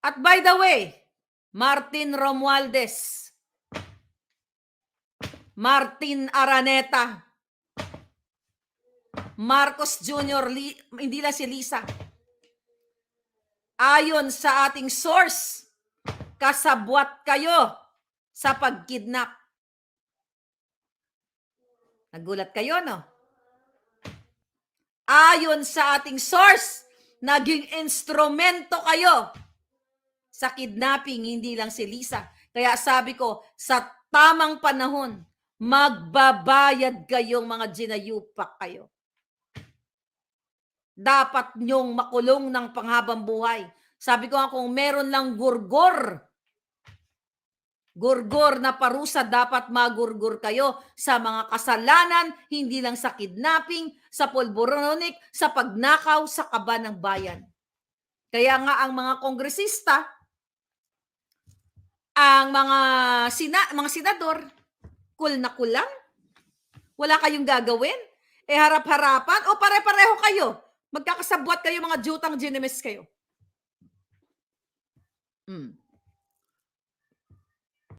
At by the way, Martin Romualdez, Martin Araneta, Marcos Jr., Li- hindi lang si Lisa. Ayon sa ating source, kasabwat kayo sa pagkidnap. Nagulat kayo, no? Ayon sa ating source, naging instrumento kayo sa kidnapping, hindi lang si Lisa. Kaya sabi ko, sa tamang panahon, magbabayad kayong mga ginayupak kayo. Dapat nyong makulong ng panghabang buhay. Sabi ko nga kung meron lang gurgor, gurgor na parusa, dapat magurgor kayo sa mga kasalanan, hindi lang sa kidnapping, sa pulburonik, sa pagnakaw, sa kaba ng bayan. Kaya nga ang mga kongresista, ang mga sina, mga senador, cool na kulang. Wala kayong gagawin. Eh harap-harapan o pare-pareho kayo. Magkakasabwat kayo mga jutang ginemes kayo. Hmm.